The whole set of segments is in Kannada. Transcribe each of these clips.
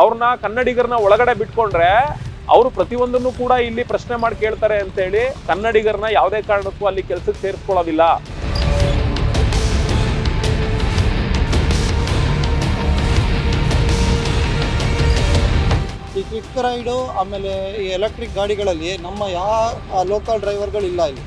ಅವ್ರನ್ನ ಕನ್ನಡಿಗರನ್ನ ಒಳಗಡೆ ಬಿಟ್ಕೊಂಡ್ರೆ ಅವರು ಪ್ರತಿಯೊಂದನ್ನು ಕೂಡ ಇಲ್ಲಿ ಪ್ರಶ್ನೆ ಮಾಡಿ ಕೇಳ್ತಾರೆ ಅಂತೇಳಿ ಕನ್ನಡಿಗರನ್ನ ಯಾವುದೇ ಕಾರಣಕ್ಕೂ ಅಲ್ಲಿ ಕೆಲಸಕ್ಕೆ ಸೇರಿಸ್ಕೊಳ್ಳೋದಿಲ್ಲ. ಈ ಕ್ವಿಕ್ ರೈಡು, ಆಮೇಲೆ ಈ ಎಲೆಕ್ಟ್ರಿಕ್ ಗಾಡಿಗಳಲ್ಲಿ ನಮ್ಮ ಯಾವ ಲೋಕಲ್ ಡ್ರೈವರ್ಗಳಿಲ್ಲ ಇಲ್ಲಿ.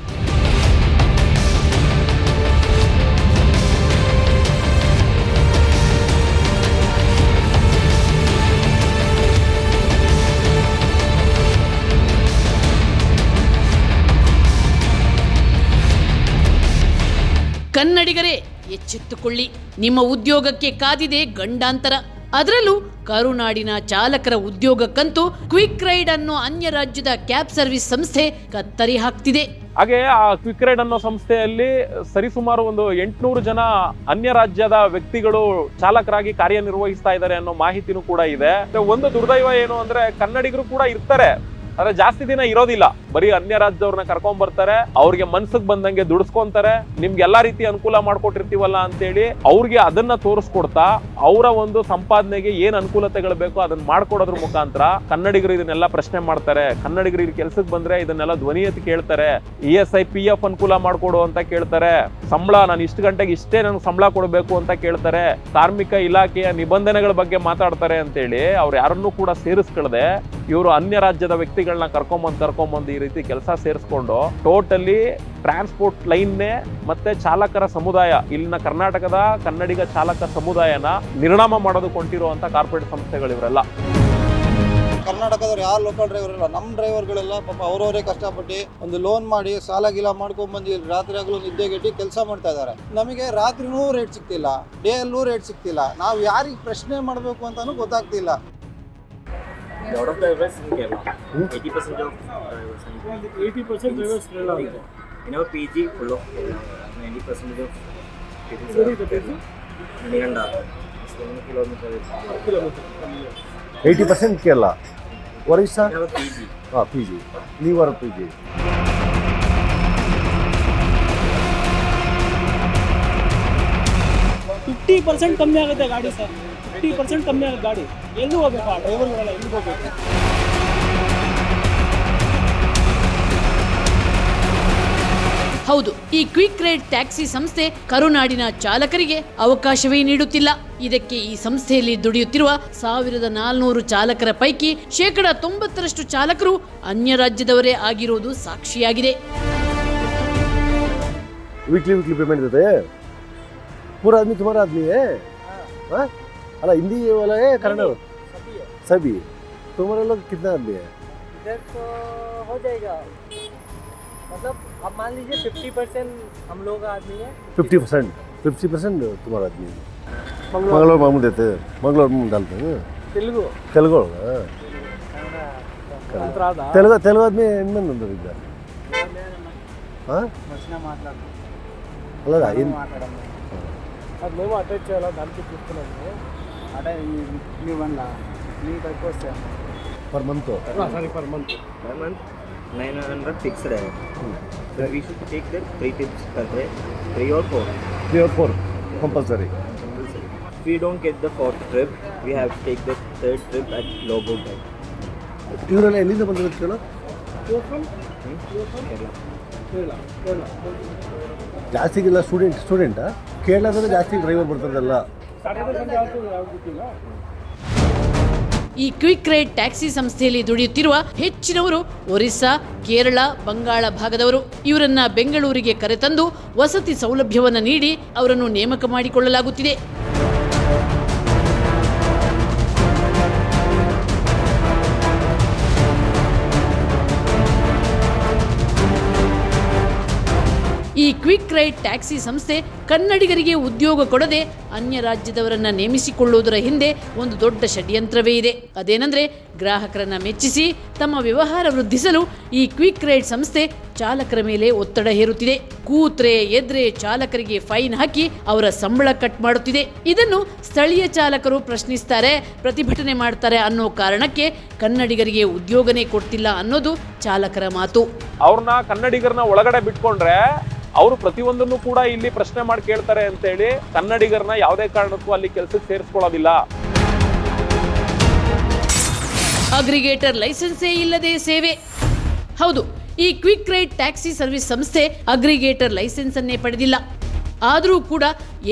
ಕನ್ನಡಿಗರೇ, ಎಚ್ಚೆತ್ತುಕೊಳ್ಳಿ. ನಿಮ್ಮ ಉದ್ಯೋಗಕ್ಕೆ ಕಾದಿದೆ ಗಂಡಾಂತರ. ಅದರಲ್ಲೂ ಕರುನಾಡಿನ ಚಾಲಕರ ಉದ್ಯೋಗಕ್ಕಂತೂ ಕ್ವಿಕ್ ರೈಡ್ ಅನ್ನೋ ಅನ್ಯ ರಾಜ್ಯದ ಕ್ಯಾಬ್ ಸರ್ವಿಸ್ ಸಂಸ್ಥೆ ಕತ್ತರಿ ಹಾಕ್ತಿದೆ. ಹಾಗೆ ಆ ಕ್ವಿಕ್ ರೈಡ್ ಅನ್ನೋ ಸಂಸ್ಥೆಯಲ್ಲಿ ಸರಿಸುಮಾರು ಒಂದು ಎಂಟುನೂರು ಜನ ಅನ್ಯ ರಾಜ್ಯದ ವ್ಯಕ್ತಿಗಳು ಚಾಲಕರಾಗಿ ಕಾರ್ಯನಿರ್ವಹಿಸ್ತಾ ಇದ್ದಾರೆ ಅನ್ನೋ ಮಾಹಿತಿನೂ ಕೂಡ ಇದೆ. ಒಂದು ದುರ್ದೈವ ಏನು ಅಂದ್ರೆ ಕನ್ನಡಿಗರು ಕೂಡ ಇರ್ತಾರೆ. ಆದ್ರೆ ಜಾಸ್ತಿ ದಿನ ಇರೋದಿಲ್ಲ. ಬರೀ ಅನ್ಯ ರಾಜ್ಯದವ್ರನ್ನ ಕರ್ಕೊಂಡ್ ಬರ್ತಾರೆ, ಅವ್ರಿಗೆ ಮನ್ಸಿಗೆ ಬಂದಂಗೆ ದುಡಿಸ್ಕೊಂತಾರೆ, ನಿಮ್ಗೆ ಎಲ್ಲಾ ರೀತಿ ಅನುಕೂಲ ಮಾಡ್ಕೊಟ್ಟಿರ್ತೀವಲ್ಲ ಅಂತೇಳಿ ಅವ್ರಿಗೆ ಅದನ್ನ ತೋರಿಸ್ಕೊಡ್ತಾ, ಅವರ ಒಂದು ಸಂಪಾದನೆಗೆ ಏನ್ ಅನುಕೂಲತೆಗಳು ಬೇಕೋ ಅದನ್ನ ಮಾಡ್ಕೊಡೋದ್ರ ಮುಖಾಂತರ ಕನ್ನಡಿಗರು ಇದನ್ನೆಲ್ಲ ಪ್ರಶ್ನೆ ಮಾಡ್ತಾರೆ. ಕನ್ನಡಿಗರು ಇಲ್ಲಿ ಕೆಲ್ಸಕ್ಕೆ ಬಂದ್ರೆ ಇದನ್ನೆಲ್ಲ ಧ್ವನಿ ಎತ್ತಿ ಕೇಳ್ತಾರೆ. E S I P F ಅನುಕೂಲ ಮಾಡ್ಕೊಡು ಅಂತ ಕೇಳ್ತಾರೆ. ಸಂಬಳ, ನಾನು ಇಷ್ಟು ಗಂಟೆಗೆ ಇಷ್ಟೇ ನನ್ಗೆ ಸಂಬಳ ಕೊಡಬೇಕು ಅಂತ ಕೇಳ್ತಾರೆ. ಕಾರ್ಮಿಕ ಇಲಾಖೆಯ ನಿಬಂಧನೆಗಳ ಬಗ್ಗೆ ಮಾತಾಡ್ತಾರೆ ಅಂತೇಳಿ ಅವ್ರು ಯಾರನ್ನೂ ಕೂಡ ಸೇರಿಸ್ಕೊಳ್ದೆ ಇವರು ಅನ್ಯ ರಾಜ್ಯದ ವ್ಯಕ್ತಿಗಳನ್ನ ಕರ್ಕೊಂಬಂದು ಕರ್ಕೊಂಬಂದು ಈ ರೀತಿ ಕೆಲಸ ಸೇರಿಸ್ಕೊಂಡು ಟೋಟಲಿ ಟ್ರಾನ್ಸ್ಪೋರ್ಟ್ ಲೈನ್ನೇ ಮತ್ತೆ ಚಾಲಕರ ಸಮುದಾಯ, ಇಲ್ಲಿನ ಕರ್ನಾಟಕದ ಕನ್ನಡಿಗ ಚಾಲಕ ಸಮುದಾಯನ ನಿರ್ಣಾಮ ಮಾಡೋದಕ್ಕೆ ಹೊಂಟಿರುವಂತ ಕಾರ್ಪೊರೇಟ್ ಸಂಸ್ಥೆಗಳು ಇವರೆಲ್ಲ. ಕರ್ನಾಟಕದವ್ರು ಯಾರು ಲೋಕಲ್ ಡ್ರೈವರ್ ಇಲ್ಲ ನಮ್ಮ ಡ್ರೈವರ್ಗಳೆಲ್ಲ ಪಾಪ ಅವರವರೇ ಕಷ್ಟಪಟ್ಟು ಒಂದು ಲೋನ್ ಮಾಡಿ, ಸಾಲ ಗೀಲ ಮಾಡ್ಕೊಂಡ್ ಬಂದು ರಾತ್ರಿ ಆಗಲೂ ನಿದ್ದೆಗೆಟ್ಟು ಕೆಲಸ ಮಾಡ್ತಾ ಇದ್ದಾರೆ. ನಮಗೆ ರಾತ್ರಿನೂ ರೇಟ್ ಸಿಗ್ತಿಲ್ಲ ಡೇ ಅಲ್ಲೂ ರೇಟ್ ಸಿಗ್ತಿಲ್ಲ. ನಾವು ಯಾರಿಗೆ ಪ್ರಶ್ನೆ ಮಾಡಬೇಕು ಅಂತಾನೂ ಗೊತ್ತಾಗ್ತಿಲ್ಲ. lot of drivers in Kerala. 80% of drivers in Kerala. 80% drivers Kerala. In our PG, full of Kerala. 90% of people Where are is the Kerala. Maniganda. It's one kilometer away. Kilometer. Eighty percent Kerala Orissa We have a PG. ಹಾಂ P G ನೀವರ P G fifty percent ಕಮ್ಮಿ ಆಗುತ್ತೆ ಗಾಡಿ ಸರ್ ಫಿಫ್ಟಿ ಪರ್ಸೆಂಟ್ ಕಮ್ಮಿ ಆಗುತ್ತೆ ಗಾಡಿ ಎಲ್ಲಿ ಹೋಗ್ಬೇಕು ಆ ಡ್ರೈವರ್ಗಳೆಲ್ಲ ಎಲ್ಲಿಗೆ ಹೋಗ್ಬೇಕು ಹೌದು ಈ ಕ್ವಿಕ್ ರೈಡ್ ಟ್ಯಾಕ್ಸಿ ಸಂಸ್ಥೆ ಕರುನಾಡಿನ ಚಾಲಕರಿಗೆ ಅವಕಾಶವೇ ನೀಡುತ್ತಿಲ್ಲ ಇದಕ್ಕೆ ಈ ಸಂಸ್ಥೆಯಲ್ಲಿ ದುಡಿಯುತ್ತಿರುವ ಸಾವಿರದ ನಾಲ್ನೂರು ಚಾಲಕರ ಪೈಕಿ ಶೇಕಡ ತೊಂಬತ್ತರಷ್ಟು ಚಾಲಕರು ಅನ್ಯ ರಾಜ್ಯದವರೇ ಆಗಿರುವುದು ಸಾಕ್ಷಿಯಾಗಿದೆ वीकली वीकली पेमेंट देते हैं पूरा आदमी तुम्हारा आदमी है हाँ अरे हिंदी वाला है कन्नड़ सभी तुम्हारे लोग कितना आदमी है इधर तो हो जाएगा मतलब आप मान लीजिए फिफ्टी परसेंट हम लोग आदमी है फिफ्टी परसेंट फिफ्टी परसेंट तुम्हारा आदमी है मंगलोर मामू देते हैं मंगलोर मामू डालते हैं तेलुगु तेलुगु होगा తెలుగు తెలుగు ఆద్మీ ఎన్ని మంది ఉంటారు ఇక్కడ అలాగా మేము అటెండ్ చేయాలా దానికి చూస్తున్నాము ಅದೇ ನೀವು ಬಂದ ನೀವು ಕಳ್ಕೊಡ್ತೇವೆ per month sorry per month per month nine hundred fixed we should take that three tips ಅಂದರೆ three or four three or four compulsory compulsory we don't get the fourth trip we have take the third trip at logo back ಇವರೆಲ್ಲ ಎಲ್ಲಿಂದ ಬಂದಿರೋದು ಕೇಳ ಜಾಸ್ತಿಗೆಲ್ಲ ಸ್ಟೂಡೆಂಟ್ ಸ್ಟೂಡೆಂಟಾ ಕೇರಳದಲ್ಲಿ ಜಾಸ್ತಿ ಡ್ರೈವರ್ ಬರ್ತದಲ್ಲ ಈ ಕ್ವಿಕ್ ರೈಡ್ ಟ್ಯಾಕ್ಸಿ ಸಂಸ್ಥೆಯಲ್ಲಿ ದುಡಿಯುತ್ತಿರುವ ಹೆಚ್ಚಿನವರು ಒರಿಸ್ಸಾ, ಕೇರಳ, ಬಂಗಾಳ ಭಾಗದವರು. ಇವರನ್ನ ಬೆಂಗಳೂರಿಗೆ ಕರೆತಂದು ವಸತಿ ಸೌಲಭ್ಯವನ್ನು ನೀಡಿ ಅವರನ್ನು ನೇಮಕ ಮಾಡಿಕೊಳ್ಳಲಾಗುತ್ತಿದೆ. ಈ ಕ್ವಿಕ್ ರೈಡ್ ಟ್ಯಾಕ್ಸಿ ಸಂಸ್ಥೆ ಕನ್ನಡಿಗರಿಗೆ ಉದ್ಯೋಗ ಕೊಡದೆ ಅನ್ಯ ರಾಜ್ಯದವರನ್ನ ನೇಮಿಸಿಕೊಳ್ಳುವುದರ ಹಿಂದೆ ಒಂದು ದೊಡ್ಡ ಷಡ್ಯಂತ್ರವೇ ಇದೆ. ಅದೇನೆಂದ್ರೆ ಗ್ರಾಹಕರನ್ನ ಮೆಚ್ಚಿಸಿ, ತಮ್ಮ ವ್ಯವಹಾರ ವೃದ್ಧಿಸಲು ಈ ಕ್ವಿಕ್ ರೈಡ್ ಸಂಸ್ಥೆ ಚಾಲಕರ ಮೇಲೆ ಒತ್ತಡ ಹೇರುತ್ತಿದೆ. ಕೂತ್ರೆ, ಎದ್ರೆ ಚಾಲಕರಿಗೆ ಫೈನ್ ಹಾಕಿ ಅವರ ಸಂಬಳ ಕಟ್ ಮಾಡುತ್ತಿದೆ. ಇದನ್ನು ಸ್ಥಳೀಯ ಚಾಲಕರು ಪ್ರಶ್ನಿಸ್ತಾರೆ, ಪ್ರತಿಭಟನೆ ಮಾಡ್ತಾರೆ ಅನ್ನೋ ಕಾರಣಕ್ಕೆ ಕನ್ನಡಿಗರಿಗೆ ಉದ್ಯೋಗನೇ ಕೊಡ್ತಿಲ್ಲ ಅನ್ನೋದು ಚಾಲಕರ ಮಾತು. ಅವ್ರನ್ನ ಕನ್ನಡಿಗರನ್ನ ಒಳಗಡೆ ಬಿಟ್ಕೊಂಡ್ರೆ ಅವರು ಪ್ರತಿಯೊಂದನ್ನು ಕೂಡ ಇಲ್ಲಿ ಪ್ರಶ್ನೆ ಮಾಡಿ ಕೇಳ್ತಾರೆ ಅಂತೇಳಿ ಕನ್ನಡಿಗರನ್ನ ಯಾವುದೇ ಕಾರಣಕ್ಕೂ ಅಲ್ಲಿ ಕೆಲಸಕ್ಕೆ ಸೇರಿಸ್ಕೊಳ್ಳೋದಿಲ್ಲ. ಅಗ್ರಿಗೇಟರ್ ಲೈಸೆನ್ಸೇ ಇಲ್ಲದೆ ಸೇವೆ. ಹೌದು, ಈ ಕ್ವಿಕ್ ರೈಡ್ ಟ್ಯಾಕ್ಸಿ ಸರ್ವಿಸ್ ಸಂಸ್ಥೆ ಅಗ್ರಿಗೇಟರ್ ಲೈಸೆನ್ಸ್ ಅನ್ನೇ ಪಡೆದಿಲ್ಲ. ಆದರೂ ಕೂಡ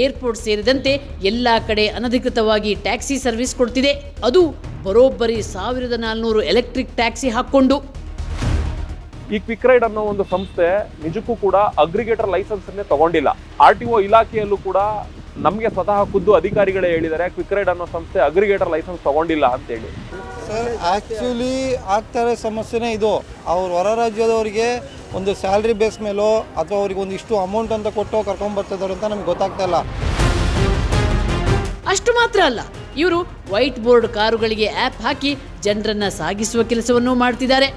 ಏರ್ಪೋರ್ಟ್ ಸೇರಿದಂತೆ ಎಲ್ಲ ಕಡೆ ಅನಧಿಕೃತವಾಗಿ ಟ್ಯಾಕ್ಸಿ ಸರ್ವಿಸ್ ಕೊಡ್ತಿದೆ. ಅದು ಬರೋಬ್ಬರಿ ಸಾವಿರದ ನಾಲ್ನೂರು ಎಲೆಕ್ಟ್ರಿಕ್ ಟ್ಯಾಕ್ಸಿ ಹಾಕ್ಕೊಂಡು. ಈ ಕ್ವಿಕ್ ರೈಡ್ ಅನ್ನೋ ಒಂದು ಸಂಸ್ಥೆ ನಿಜಕ್ಕೂ ಕೂಡ ಅಗ್ರಿಗೇಟರ್ ಲೈಸೆನ್ಸ್ ಅನ್ನೇ ತಗೊಂಡಿಲ್ಲ. ಆರ್ ಟಿ ಒ ಇಲಾಖೆಯಲ್ಲೂ ಕೂಡ ನಮಗೆ ಸ್ವತಃ ಖುದ್ದು ಅಧಿಕಾರಿಗಳೇ ಹೇಳಿದ್ದಾರೆ ಕ್ವಿಕ್ ರೈಡ್ ಅನ್ನೋ ಸಂಸ್ಥೆ ಅಗ್ರಿಗೇಟರ್ ಲೈಸೆನ್ಸ್ ತಗೊಂಡಿಲ್ಲ ಅಂತೇಳಿ. ಸರ್ ಆ್ಯಕ್ಚುಲಿ ಆಗ್ತಾರೆ ಸಮಸ್ಯೆನೇ ಇದು. ಅವ್ರು ಹೊರ ರಾಜ್ಯದವರಿಗೆ ಒಂದು ಸ್ಯಾಲ್ರಿ ಬೇಸ್ ಮೇಲೋ ಅಥವಾ ಅವ್ರಿಗೆ ಒಂದು ಇಷ್ಟು ಅಮೌಂಟ್ ಅಂತ ಕೊಟ್ಟು ಕರ್ಕೊಂಡ್ಬರ್ತಿದ್ದಾರೆ ಅಂತ ನಮ್ಗೆ ಗೊತ್ತಾಗ್ತಾ ಇಲ್ಲ. ಅಷ್ಟು ಮಾತ್ರ ಅಲ್ಲ ಇವರು ವೈಟ್ ಬೋರ್ಡ್ ಕಾರುಗಳಿಗೆ ಆ್ಯಪ್ ಹಾಕಿ ಜನರನ್ನ ಸಾಗಿಸುವ ಕೆಲಸವನ್ನು ಮಾಡ್ತಿದ್ದಾರೆ.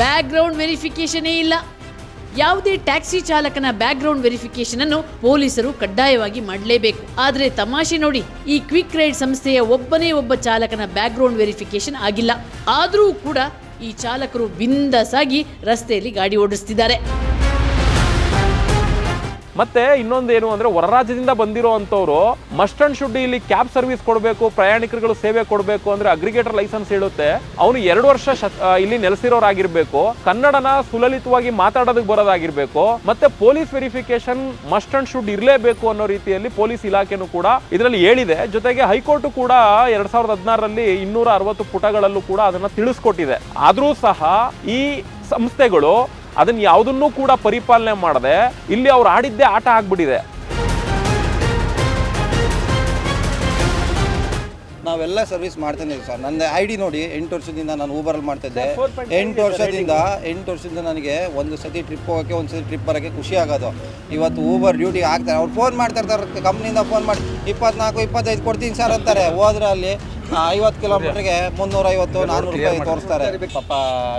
ಬ್ಯಾಕ್ಗ್ರೌಂಡ್ ವೆರಿಫಿಕೇಶನೇ ಇಲ್ಲ. ಯಾವುದೇ ಟ್ಯಾಕ್ಸಿ ಚಾಲಕನ ಬ್ಯಾಕ್ಗ್ರೌಂಡ್ ವೆರಿಫಿಕೇಶನ್ ಅನ್ನು ಪೊಲೀಸರು ಕಡ್ಡಾಯವಾಗಿ ಮಾಡಲೇಬೇಕು. ಆದರೆ ತಮಾಷೆ ನೋಡಿ, ಈ ಕ್ವಿಕ್ ರೈಡ್ ಸಂಸ್ಥೆಯ ಒಬ್ಬನೇ ಒಬ್ಬ ಚಾಲಕನ ಬ್ಯಾಕ್ಗ್ರೌಂಡ್ ವೆರಿಫಿಕೇಶನ್ ಆಗಿಲ್ಲ. ಆದರೂ ಕೂಡ ಈ ಚಾಲಕರು ಬಿಂದಾಸಾಗಿ ರಸ್ತೆಯಲ್ಲಿ ಗಾಡಿ ಓಡಿಸ್ತಿದ್ದಾರೆ. ಮತ್ತೆ ಇನ್ನೊಂದೇನು ಅಂದ್ರೆ ಹೊರ ರಾಜ್ಯದಿಂದ ಬಂದಿರೋ ಅಂತವ್ರು ಮಸ್ಟ್ ಅಂಡ್ ಶುಡ್ ಇಲ್ಲಿ ಕ್ಯಾಬ್ ಸರ್ವಿಸ್ ಕೊಡಬೇಕು, ಪ್ರಯಾಣಿಕರುಗಳು ಸೇವೆ ಕೊಡಬೇಕು ಅಂದ್ರೆ ಅಗ್ರಿಗೇಟರ್ ಲೈಸೆನ್ಸ್ ಹೇಳುತ್ತೆ. ಅವನು ಎರಡು ವರ್ಷ ಇಲ್ಲಿ ನೆಲೆಸಿರೋರಾಗಿರ್ಬೇಕು. ಕನ್ನಡನ ಸುಲಲಿತವಾಗಿ ಮಾತಾಡೋದಕ್ಕೆ ಬರೋದಾಗಿರ್ಬೇಕು. ಮತ್ತೆ police verification must and should ಇರಲೇಬೇಕು ಅನ್ನೋ ರೀತಿಯಲ್ಲಿ ಪೊಲೀಸ್ ಇಲಾಖೆನೂ ಕೂಡ ಇದರಲ್ಲಿ ಹೇಳಿದೆ. ಜೊತೆಗೆ ಹೈಕೋರ್ಟ್ ಕೂಡ ಎರಡ್ ಸಾವಿರದ ಹದಿನಾರರಲ್ಲಿ ಇನ್ನೂರ ಅರವತ್ತು ಪುಟಗಳಲ್ಲೂ ಕೂಡ ಅದನ್ನ ತಿಳಿಸ್ಕೊಟ್ಟಿದೆ. ಆದ್ರೂ ಸಹ ಈ ಸಂಸ್ಥೆಗಳು ಅದನ್ನ ಯಾವುದನ್ನು ಕೂಡ ಪರಿಪಾಲನೆ ಮಾಡದೆ ಇಲ್ಲಿ ಅವ್ರು ಆಡಿದ್ದೇ ಆಟ ಆಗ್ಬಿಟ್ಟಿದೆ. ನಾವೆಲ್ಲ ಸರ್ವಿಸ್ ಮಾಡ್ತೇನೆ ಸರ್. ನನ್ನ ಐ ಡಿ ನೋಡಿ ಎಂಟು ವರ್ಷದಿಂದ ನಾನು ಊಬರಲ್ಲಿ ಮಾಡ್ತಿದ್ದೆ. ಎಂಟು ವರ್ಷದಿಂದ ಎಂಟು ವರ್ಷದಿಂದ ನನಗೆ ಒಂದು ಸತಿ ಟ್ರಿಪ್ ಹೋಗೋಕ್ಕೆ ಒಂದು ಸತಿ ಟ್ರಿಪ್ ಬರೋಕ್ಕೆ ಖುಷಿ ಆಗೋದು. ಇವತ್ತು ಊಬರ್ ಡ್ಯೂಟಿ ಆಗ್ತಾರೆ ಅವ್ರು ಫೋನ್ ಮಾಡ್ತಾ ಇರ್ತಾರೆ ಕಂಪ್ನಿಯಿಂದ ಫೋನ್ ಮಾಡಿ ಇಪ್ಪತ್ನಾಲ್ಕು ಇಪ್ಪತ್ತೈದು ಕೊಡ್ತೀನಿ ಸರ್ ಅಂತಾರೆ. ಹೋದ್ರೆ ಅಲ್ಲಿ ಐವತ್ತು ಕಿಲೋಮೀಟ್ರಿಗೆ ಮುನ್ನೂರೈವತ್ತು ನಾನ್ನೂರು ರೂಪಾಯಿ ತೋರಿಸ್ತಾರೆ. ಪಾಪ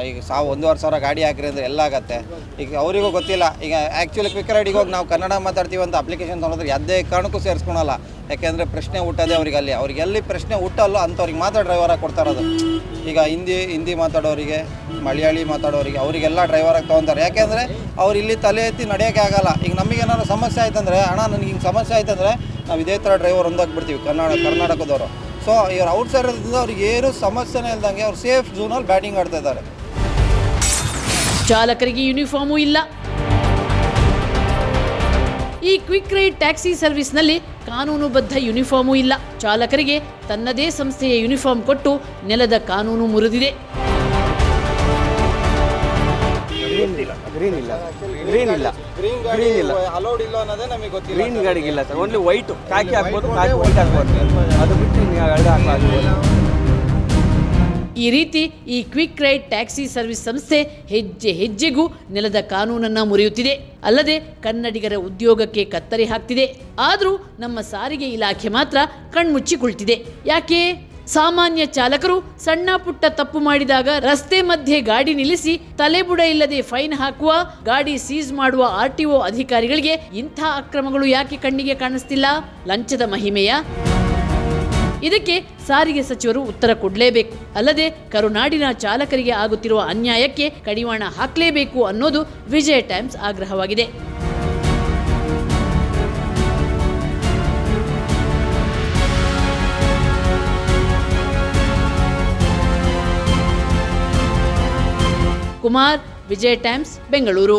ಈಗ ಸಾವು ಒಂದೂವರೆ ಸಾವಿರ ಗಾಡಿ ಹಾಕಿರಿ ಅಂದರೆ ಎಲ್ಲ ಆಗುತ್ತೆ. ಈಗ ಅವರಿಗೂ ಗೊತ್ತಿಲ್ಲ. ಈಗ ಆ್ಯಕ್ಚುಲಿ ಕ್ವಿಕ್ ರೈಡಿಗೆ ಹೋಗಿ ನಾವು ಕನ್ನಡ ಮಾತಾಡ್ತೀವಿ ಅಂತ ಅಪ್ಲಿಕೇಶನ್ ತೊಗೊಂಡ್ರೆ ಯಾವುದೇ ಕಾರಣಕ್ಕೂ ಸೇರಿಸ್ಕೊಳಲ್ಲ. ಯಾಕೆಂದರೆ ಪ್ರಶ್ನೆ ಹುಟ್ಟೋದೇ ಅವ್ರಿಗೆ ಅಲ್ಲಿ. ಅವ್ರಿಗೆ ಎಲ್ಲಿ ಪ್ರಶ್ನೆ ಹುಟ್ಟಲ್ಲೋ ಅಂಥವ್ರಿಗೆ ಮಾತ್ರ ಡ್ರೈವರಾಗಿ ಕೊಡ್ತಾರದು ಈಗ ಹಿಂದಿ ಹಿಂದಿ ಮಾತಾಡೋರಿಗೆ ಮಲಯಾಳಿ ಮಾತಾಡೋರಿಗೆ ಅವರಿಗೆಲ್ಲ ಡ್ರೈವರಾಗಿ ತೊಗೊತಾರೆ. ಯಾಕೆಂದರೆ ಅವ್ರು ಇಲ್ಲಿ ತಲೆ ಎತ್ತಿ ನಡೆಯೋಕ್ಕೆ ಆಗಲ್ಲ. ಈಗ ನಮಗೇನಾದ್ರು ಸಮಸ್ಯೆ ಆಯ್ತಂದ್ರೆ ಅಣ್ಣ ನನಗೆ ಹಿಂಗೆ ಸಮಸ್ಯೆ ಆಯ್ತಂದ್ರೆ ನಾವು ಇದೇ ಥರ ಡ್ರೈವರ್ ಒಂದಾಗ್ಬಿಡ್ತೀವಿ ಕನ್ನಡ ಕರ್ನಾಟಕದವರು. ಸೊ ಇವ್ರು ಔಟ್ ಸೈಡ್ ಅವ್ರಿಗೆ ಏನು ಸಮಸ್ಯೆನೇ ಇಲ್ದಂಗೆ ಅವ್ರು ಸೇಫ್ ಝೋನಲ್ಲಿ ಬ್ಯಾಟಿಂಗ್ ಆಡ್ತಾ ಇದ್ದಾರೆ. ಚಾಲಕರಿಗೆ ಯೂನಿಫಾರ್ಮು ಇಲ್ಲ. ಈ ಕ್ವಿಕ್ ರೈಡ್ ಟ್ಯಾಕ್ಸಿ ಸರ್ವಿಸ್ನಲ್ಲಿ ಕಾನೂನುಬದ್ಧ ಯೂನಿಫಾರ್ಮು ಇಲ್ಲ. ಚಾಲಕರಿಗೆ ತನ್ನದೇ ಸಂಸ್ಥೆಯ ಯೂನಿಫಾರ್ಮ್ ಕೊಟ್ಟು ನೆಲದ ಕಾನೂನು ಮುರಿದಿದೆ. ಗ್ರೀನ್ ಇಲ್ಲ. ಗ್ರೀನ್ ಇಲ್ಲ. ಗ್ರೀನ್ ಗಾಡಿ ಇಲ್ಲ. ಅಲೌಡ್ ಇಲ್ಲ ಅನ್ನೋದೇ ನಮಗೆ ಗೊತ್ತಿಲ್ಲ. ಗ್ರೀನ್ ಗಾಡಿಗಿಲ್ಲ ಸರ್ ಓನ್ಲಿ ವೈಟ್ ಕಾಕಿ ಹಾಕ್ಬೋದು ಕಾಕಿ ವೈಟ್ ಹಾಕ್ಬೋದು. ಅದು ಬಿಟ್ಟು ನೀವು ಎರಡು ಹಾಕಬಹುದು ಈ ರೀತಿ ಈ ಕ್ವಿಕ್ ರೈಡ್ ಟ್ಯಾಕ್ಸಿ ಸರ್ವಿಸ್ ಸಂಸ್ಥೆ ಹೆಜ್ಜೆ ಹೆಜ್ಜೆಗೂ ನೆಲದ ಕಾನೂನನ್ನ ಮುರಿಯುತ್ತಿದೆ. ಅಲ್ಲದೆ ಕನ್ನಡಿಗರ ಉದ್ಯೋಗಕ್ಕೆ ಕತ್ತರಿ ಹಾಕ್ತಿದೆ. ಆದರೂ ನಮ್ಮ ಸಾರಿಗೆ ಇಲಾಖೆ ಮಾತ್ರ ಕಣ್ಮುಚ್ಚಿ ಕುಳಿತಿದೆ ಯಾಕೆ? ಸಾಮಾನ್ಯ ಚಾಲಕರು ಸಣ್ಣ ಪುಟ್ಟ ತಪ್ಪು ಮಾಡಿದಾಗ ರಸ್ತೆ ಮಧ್ಯೆ ಗಾಡಿ ನಿಲ್ಲಿಸಿ ತಲೆಬುಡ ಇಲ್ಲದೆ ಫೈನ್ ಹಾಕುವ, ಗಾಡಿ ಸೀಸ್ ಮಾಡುವ ಆರ್ ಟಿ ಒ ಅಧಿಕಾರಿಗಳಿಗೆ ಇಂಥ ಅಕ್ರಮಗಳು ಯಾಕೆ ಕಣ್ಣಿಗೆ ಕಾಣಿಸ್ತಿಲ್ಲ? ಲಂಚದ ಮಹಿಮೆಯ? ಇದಕ್ಕೆ ಸಾರಿಗೆ ಸಚಿವರು ಉತ್ತರ ಕೊಡಲೇಬೇಕು. ಅಲ್ಲದೆ ಕರುನಾಡಿನ ಚಾಲಕರಿಗೆ ಆಗುತ್ತಿರುವ ಅನ್ಯಾಯಕ್ಕೆ ಕಡಿವಾಣ ಹಾಕಲೇಬೇಕು ಅನ್ನೋದು ವಿಜಯ ಟೈಮ್ಸ್ ಆಗ್ರಹವಾಗಿದೆ. ಕುಮಾರ್ ವಿಜಯ ಟೈಮ್ಸ್ ಬೆಂಗಳೂರು.